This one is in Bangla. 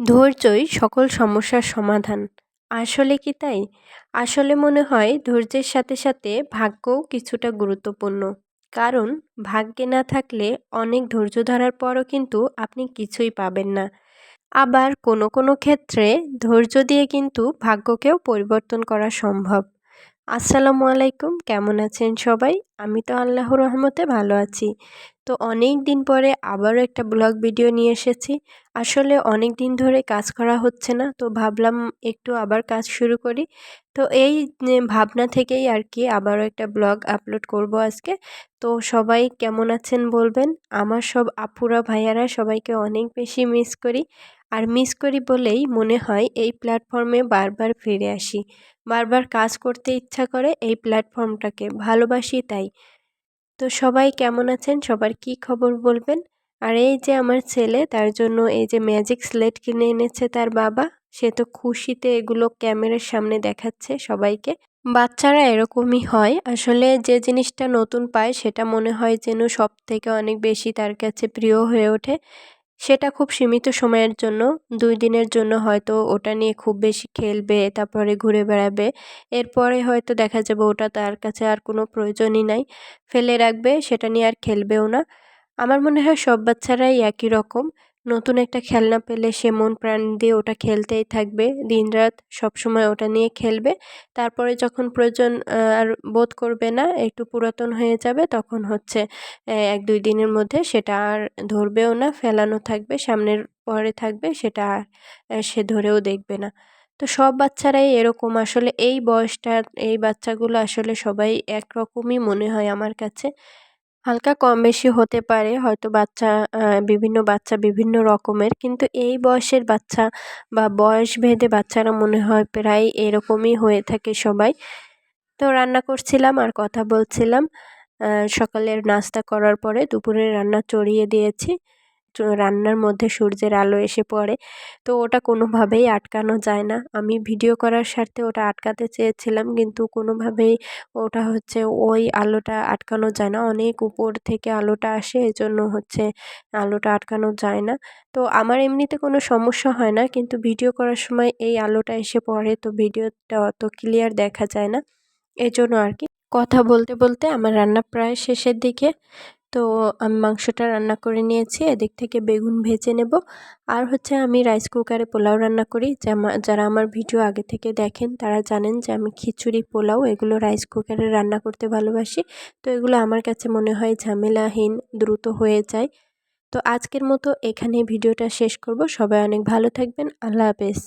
ধৈর্যই সকল সমস্যার সমাধান। আসলে কি তাই? আসলে মনে হয় ধৈর্যের সাথে সাথে ভাগ্যও কিছুটা গুরুত্বপূর্ণ। কারণ, ভাগ্যে না থাকলে অনেক ধৈর্য ধরার পরও কিন্তু আপনি কিছুই পাবেন না। আবার কোনো কোনো ক্ষেত্রে ধৈর্য দিয়ে কিন্তু ভাগ্যকেও পরিবর্তন করা সম্ভব। আসসালামু আলাইকুম, কেমন আছেন সবাই? আমি তো আল্লাহর রহমতে ভালো আছি। তো অনেক দিন পরে আবারও একটা ব্লগ ভিডিও নিয়ে এসেছি। আসলে অনেক দিন ধরে কাজ করা হচ্ছে না, তো ভাবলাম একটু আবার কাজ শুরু করি। তো এই ভাবনা থেকেই আর কি আবারও একটা ব্লগ আপলোড করব আজকে। তো সবাই কেমন আছেন বলবেন? আমার সব আপুরা, ভাইয়ারা সবাইকে অনেক বেশি মিস করি। আর মিস করি বলেই মনে হয় এই প্ল্যাটফর্মে বারবার ফিরে আসি। বারবার কাজ করতে ইচ্ছা করে এই প্ল্যাটফর্মটাকে, ভালোবাসি তাই। তো সবাই কেমন আছেন? সবার কি খবর বলবেন? আর এই যে আমার ছেলে, তার জন্য এই যে ম্যাজিক স্লেট কিনে এনেছে তার বাবা, সে তো খুশিতে এগুলো ক্যামেরার সামনে দেখাচ্ছে সবাইকে। বাচ্চারা এরকমই হয়। আসলে যে জিনিসটা নতুন পায়, সেটা মনে হয় যেন সব থেকে অনেক বেশি তার কাছে প্রিয় হয়ে ওঠে। সেটা খুব সীমিত সময়ের জন্য, দুই দিনের জন্য হয়তো ওটা নিয়ে খুব বেশি খেলবে, তারপরে ঘুরে বেড়াবে, এরপরে হয়তো দেখা যাবে ওটা তার কাছে আর কোনো প্রয়োজনই নাই, ফেলে রাখবে, সেটা নিয়ে আর খেলবেও না। আমার মনে হয় সব বাচ্চারাই একই রকম। নতুন একটা খেলনা পেলে সে মন প্রাণ দিয়ে ওটা খেলতেই থাকবে, দিনরাত সবসময় ওটা নিয়ে খেলবে। তারপরে যখন প্রয়োজন আর বোধ করবে না, একটু পুরাতন হয়ে যাবে, তখন হচ্ছে এক দুই দিনের মধ্যে সেটা আর ধরবেও না, ফেলানো থাকবে, সামনের পরে থাকবে, সেটা আর সে ধরেও দেখবে না। তো সব বাচ্চারাই এরকম। আসলে এই বয়সটা, এই বাচ্চাগুলো আসলে সবাই একরকমই মনে হয় আমার কাছে। হালকা কম বেশি হতে পারে, হয়তো বাচ্চা বিভিন্ন বাচ্চা বিভিন্ন রকমের। কিন্তু এই বয়সের বাচ্চা বা বয়স ভেদে বাচ্চারা মনে হয় প্রায় এরকমই হয়ে থাকে সবাই। তো রান্না করছিলাম আর কথা বলছিলাম। সকালের নাস্তা করার পরে দুপুরে রান্না চড়িয়ে দিয়েছি। রান্নার মধ্যে সূর্যের আলো এসে পড়ে। তো ওটা কোনোভাবেই আটকানো যায় না। আমি ভিডিও করার স্বার্থে ওটা আটকাতে চেয়েছিলাম, কিন্তু কোনোভাবেই ওটা হচ্ছে ওই আলোটা আটকানো যায় না। অনেক উপর থেকে আলোটা আসে, এজন্য হচ্ছে আলোটা আটকানো যায় না। তো আমার এমনিতে কোনো সমস্যা হয় না, কিন্তু ভিডিও করার সময় এই আলোটা এসে পড়ে, তো ভিডিওটা অত ক্লিয়ার দেখা যায় না। এজন্য আর কি। কথা বলতে বলতে আমার রান্না প্রায় শেষের দিকে। তো আমি মাংসটা রান্না করে নিয়েছি, এদিক থেকে বেগুন ভেজে নেব। আর হচ্ছে আমি রাইস কুকারে পোলাও রান্না করি। যারা আমার ভিডিও আগে থেকে দেখেন, তারা জানেন যে আমি খিচুড়ি, পোলাও এগুলো রাইস কুকারে রান্না করতে ভালোবাসি। তো এগুলো আমার কাছে মনে হয় ঝামেলাহীন, দ্রুত হয়ে যায়। তো আজকের মতো এখানে ভিডিওটা শেষ করব। সবাই অনেক ভালো থাকবেন। আল্লাহ হাফেজ।